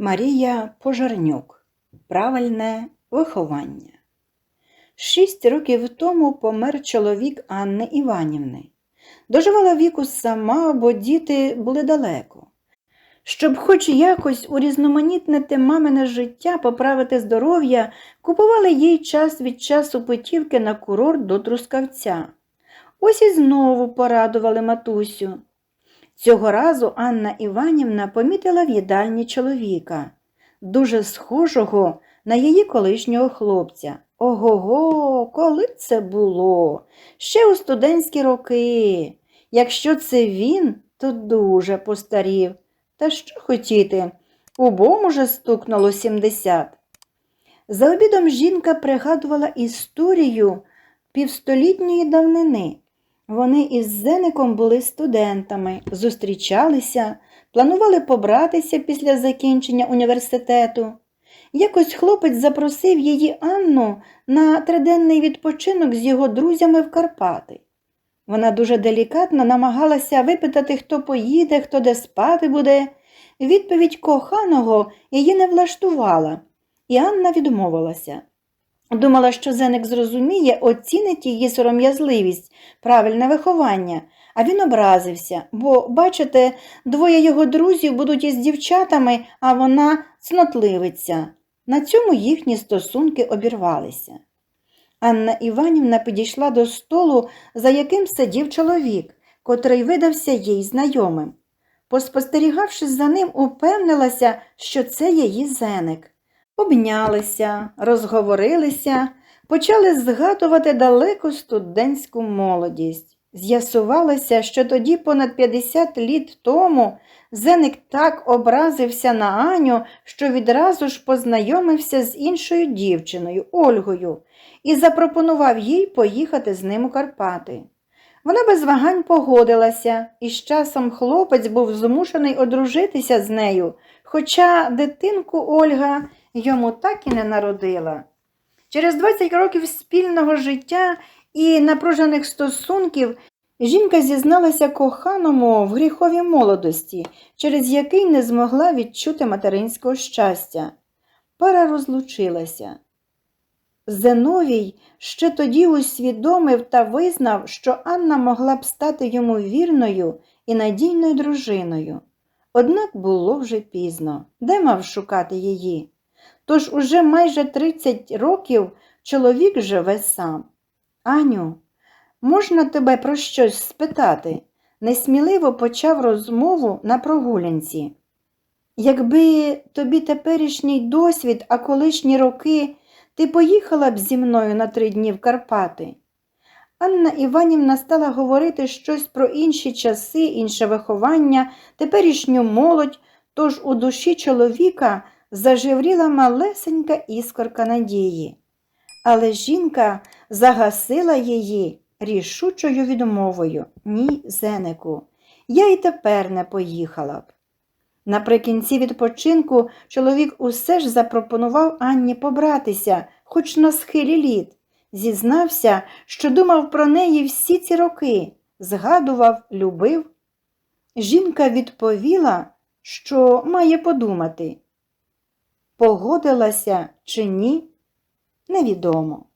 Марія Пожарнюк. Правильне виховання. Шість років тому помер чоловік Анни Іванівни. Доживала віку сама, бо діти були далеко. Щоб хоч якось урізноманітнити мамине життя, поправити здоров'я, купували їй час від часу путівки на курорт до Трускавця. Ось і знову порадували матусю. Цього разу Анна Іванівна помітила в їдальні чоловіка, дуже схожого на її колишнього хлопця. Ого-го, коли це було? Ще у студентські роки. Якщо це він, то дуже постарів. Та що хотіти? Обом уже стукнуло 70. За обідом жінка пригадувала історію півстолітньої давнини. Вони із Зеником були студентами, зустрічалися, планували побратися після закінчення університету. Якось хлопець запросив її Анну на триденний відпочинок з його друзями в Карпати. Вона дуже делікатно намагалася випитати, хто поїде, хто де спати буде. Відповідь коханого її не влаштувала, і Анна відмовилася. Думала, що Зеник зрозуміє, оцінить її сором'язливість, правильне виховання, а він образився, бо, бачите, двоє його друзів будуть із дівчатами, а вона цнотливиця. На цьому їхні стосунки обірвалися. Анна Іванівна підійшла до столу, за яким сидів чоловік, котрий видався їй знайомим. Поспостерігавши за ним, упевнилася, що це її зеник. Обнялися, розговорилися, почали згадувати далеку студентську молодість. З'ясувалося, що тоді, понад 50 літ тому, Зеник так образився на Аню, що відразу ж познайомився з іншою дівчиною, Ольгою, і запропонував їй поїхати з ним у Карпати. Вона без вагань погодилася, і з часом хлопець був змушений одружитися з нею, хоча дитинку Ольга йому так і не народила. Через 20 років спільного життя і напружених стосунків жінка зізналася коханому в гріховій молодості, через який не змогла відчути материнського щастя. Пара розлучилася. Зеновій ще тоді усвідомив та визнав, що Анна могла б стати йому вірною і надійною дружиною. Однак було вже пізно, де мав шукати її. Тож уже майже 30 років чоловік живе сам. Аню, можна тебе про щось спитати? Несміливо почав розмову на прогулянці. Якби тобі теперішній досвід, а колишні роки, ти поїхала б зі мною на три дні в Карпати. Анна Іванівна стала говорити щось про інші часи, інше виховання, теперішню молодь, тож у душі чоловіка зажевріла малесенька іскорка надії. Але жінка загасила її рішучою відмовою ні, Зенику, я й тепер не поїхала б. Наприкінці відпочинку чоловік усе ж запропонував Анні побратися, хоч на схилі літ. Зізнався, що думав про неї всі ці роки, згадував, любив. Жінка відповіла, що має подумати. Погодилася чи ні, невідомо.